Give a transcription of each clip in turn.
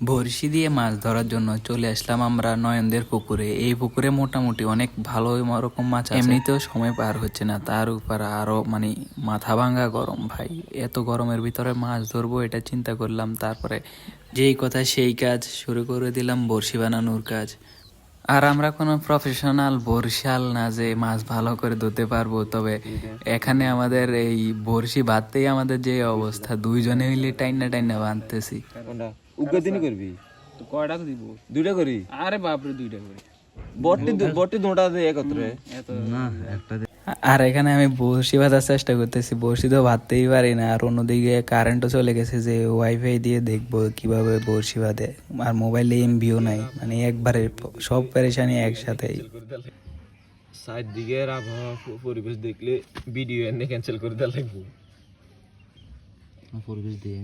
বড়শি দিয়ে মাছ ধরার জন্য চলে আসলাম আমরা নয়নদের পুকুরে। এই পুকুরে মোটামুটি অনেক ভালো রকম মাছ এমনিতেও সময় পার হচ্ছে না। তার উপর আরও মানে মাথা ভাঙা গরম, ভাই। এত গরমের ভিতরে মাছ ধরবো এটা চিন্তা করলাম। তারপরে যেই কথা সেই কাজ শুরু করে দিলাম, বড়শি বানানোর কাজ। আর আমরা কোনো প্রফেশনাল বর্ষাল না যে মাছ ভালো করে ধরতে পারব। তবে এখানে আমাদের এই বড়শি বাঁধতেই আমাদের যে অবস্থা। দুইজনে মিলে টাইনা টাইনা বাঁধতেছি। কোনটা উগ্র করবি? তো কয়টা দিব? দুইটা করি? আরে বাপরে দুইটা করে। বটটি দু- বটটি দুটা দিয়ে একত্রে। এত। আর এখানে আমি বড়শি বাঁধার চেষ্টা করতেছি বড়শি তো বাঁধতেই পারি না। আর অন্যদিকে কারেন্টও চলে গেছে যে ওয়াইফাই দিয়ে দেখব কীভাবে বড়শি বাঁধে আর মোবাইলে এমবিও নাই মানে একবারে সব পেরেশানি একসাথেই সাইড দিকে আবহাওয়া পরিবেশ দেখলে ভিডিও এনে ক্যান্সেল করে দেওয়া লাগবে। পরিবেশ দিয়ে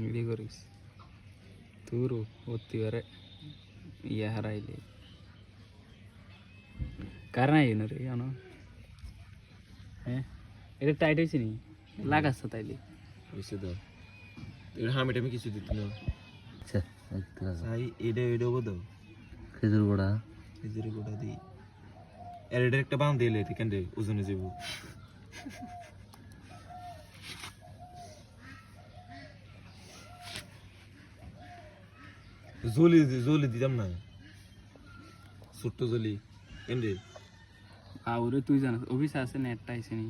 ഇത് കുറീസ് തൂറു ഒത്തി വരെ യഹറായില്ലേ കാരണമായിരുന്നത് ആണോ ഏ এটা টাইট হয়েছে নি লাগাস তাইলে হয়েছে তো এটা হামিটা আমি কিছু দিত না আচ্ছা ভাই এটা এটা হব তো খেজুর গোড়া খেজুর গোড়া দিই আর এটা একটা বাম দিয়ে লেতে কেন ওজনে যাব জলি জলি দিতাম না। ছোট্ট জলি রে আউরে তুই জানাস অফিস আছে নেটটা আইছে নি।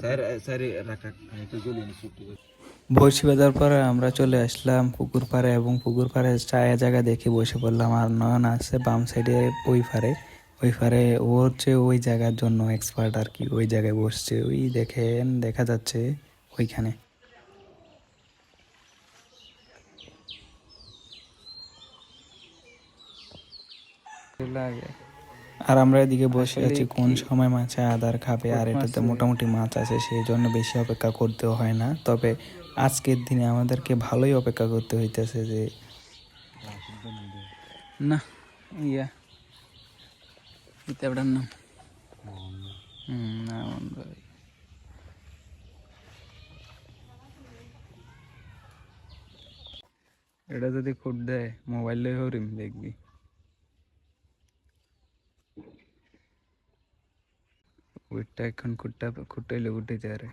স্যার স্যার রাখ একটা জলি না ছোট্ট জলি বড়শি বাঁধার পরে আমরা চলে আসলাম পুকুর পাড়ে এবং পুকুর পাড়ে ছায়া জায়গা দেখে বসে পড়লাম আর নয়ন আছে বাম সাইডে ওই পারে ওই পারে ও হচ্ছে ওই জায়গার জন্য এক্সপার্ট আর কি ওই জায়গায় বসছে। ওই দেখেন দেখা যাচ্ছে ওইখানে। আর আমরা এদিকে বসে আছি কোন সময় মাছে আদার খাবে আর এটাতে মোটামুটি মাছ আছে সেই জন্য বেশি অপেক্ষা করতেও হয় না। তবে আজকের দিনে আমাদেরকে ভালোই অপেক্ষা করতে হইতেছে যে না ইয়া। নাম? না এটা যদি খুঁট দেয় মোবাইলে হরিম দেখবি। ওইটা এখন খুঁটটা খুঁটাইলে উঠে যায় রে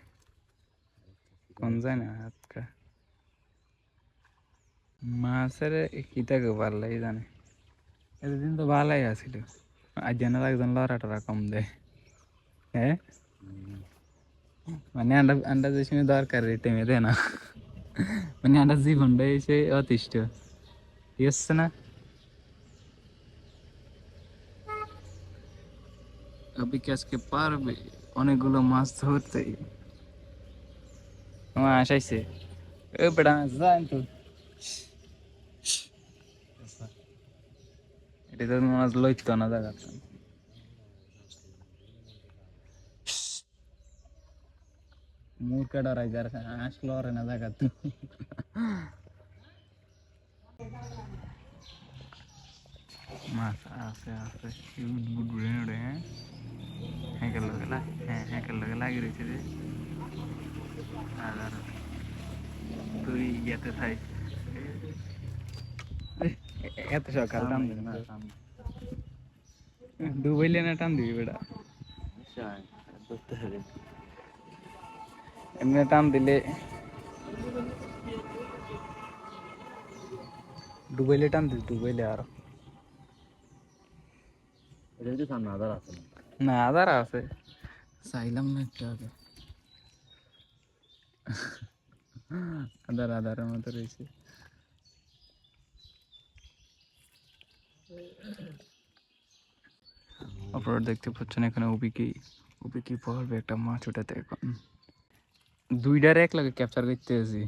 কোন যায় না হাতকা মাছের কিতাকে পারলাই জানে এতদিন তো ভালাই আছিল আজ যেন একজন লড়া টরা কম দেয় হ্যাঁ মানে আন্ডা আন্ডা যে সময় দরকার এই টাইমে দেয় না মানে আন্ডা জীবনটা এসে অতিষ্ঠ ইয়েছে না আবি কি আজকে পারবে অনেকগুলো মাছ ধরতে আমার আসাইছে এ বেটা যান তো এটা তো মাছ লইতো না দেখা মূর্খা ডরাই যার আসলো রে না দেখা তো মাছ আছে আছে বুট বুড়ে নড়ে হ্যাঁ হ্যাঁ লগে হ্যাঁ হ্যাঁ লগে লাগি রয়েছে রে আর তুই ইয়েতে থাই। এত সকাল টান দিবি না? ডুবাইলে না টান দিবি বেটা। এমনি টান দিলে ডুবাইলে টান দিবি ডুবাইলে আরও। এটা যদি সামনে আদার আছে না? না আদার আছে। চাইলাম না একটু আগে। আদার আদারের মতো রয়েছে। আপনারা দেখতে পাচ্ছেন এখানে ওবি কি ওবি কি পড়বে একটা মাছ ওটাতে এখন। দুইটার এক লাগে ক্যাপচার করতে আছি।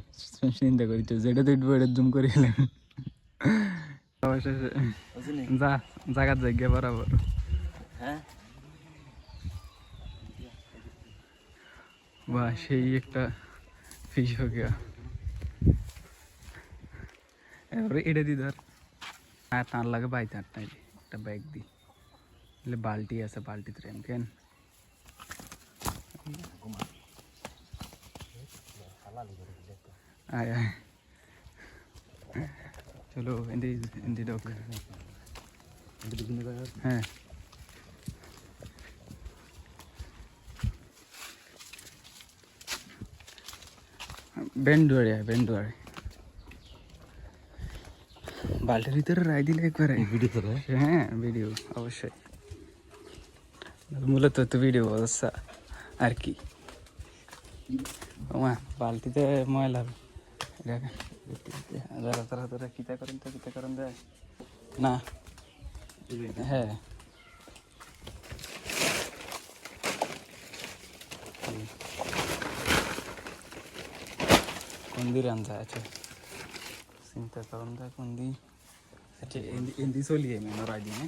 চিন্তা করতে যেটা দুইটা এটা জুম করে এলাম। অবশেষে যা জায়গার জায়গা বরাবর। হ্যাঁ? বাহ সেই একটা ফিশ হয়ে গিয়া এবারে এটা দি ধর আর তার লাগে বাইতে হাঁট নাই একটা ব্যাগ দি এলে বালতি আছে বালতিতে রেন কেন আয় আয় চলো এন্দি এন্দি ডক বেন্ডুয়ারে বেন্ডুয়ারে বাল্টির ভিতরে রাই দিলে একবারে। ভিডিও করে হ্যাঁ ভিডিও অবশ্যই। মূলত তো ভিডিও অবস্থা। আর কি? ওমা বালতিতে ময়লা। যারা তারা তারা কিতা করেন তো কিতা করেন দেয় না। হ্যাঁ। কোনদি রান্ধা আছে চিন্তা করেন দা কোনদি আচ্ছা এন্দি এন্দি চলিয়ে মেনো রাই দিনে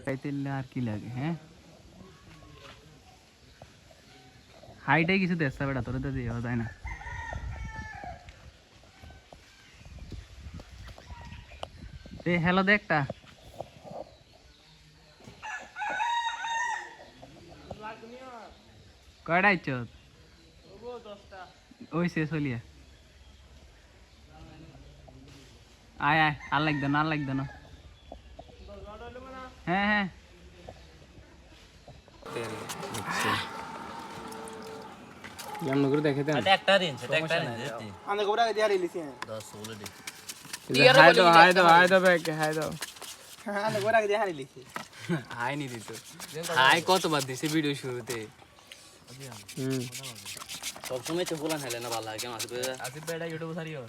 খাইতে আর কি লাগে হ্যাঁ হাইটাই কিছু দেশটা বেটা তোর তো দিয়ে তাই না এ হ্যালো দেখটা কয়টা ইচ্ছ ওই শেষ হলিয়া। আয় আয় আর লাগবে না আর লাগবে না। হ্যাঁ হ্যাঁ। দেখে দেন। একটা দিন একটা দিন দশ বলে দিন হাই দাও হাই দাও হাই দাও ব্যাগ হাই দাও। হ্যাঁ, হাই নি দিত হাই কতবার দিছে ভিডিও শুরুতে? হুম সবসময় তো বলান হেলে না ভালো লাগে কেমন আসবে আসিফ ভাই ইউটিউব সারি ওর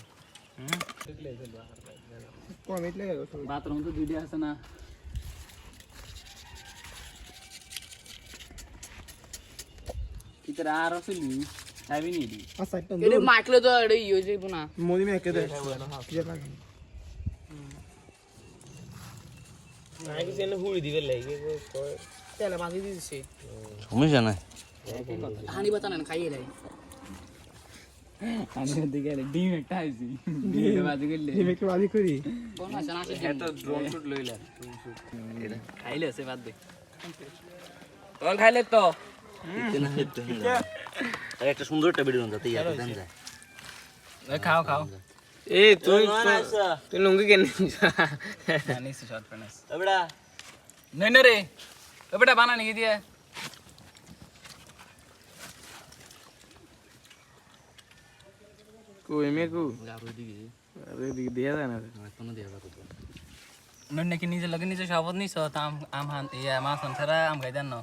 বাথরুম তো দুইটা আছে না কিতরা আর আসলি খাবি নি দি এটা মাখলে তো এটা ইয়ে হয়ে যাইব না সমস্যা নাই হানি বাতা না খাইয়ে দেয় আমি দিকে গেলে ডিম একটা আইছি ডিম বাজি করলে ডিম একটা বাজি করি কোন আছে না এত ড্রোন শুট লইলা খাইলে আছে বাদ দে তোর খাইলে তো আর একটা সুন্দর একটা ভিডিও যাতে ইয়াতে দেন যায় খাও খাও এ তুই আচ্ছা তুই লুঙ্গি কেন জানিস শর্ট প্যান্ট তবেড়া নই না রে ও বেটা বানা নাকি দিয়ে কু গাবড়ি দিকে আরে দিক দিয়া যায় না এখনও দেয়া যাবে নই নাকি নিজে লগে নিজে শপথ নিছ আম আম হান ইয়া মাছ ছাড়া আম খাই না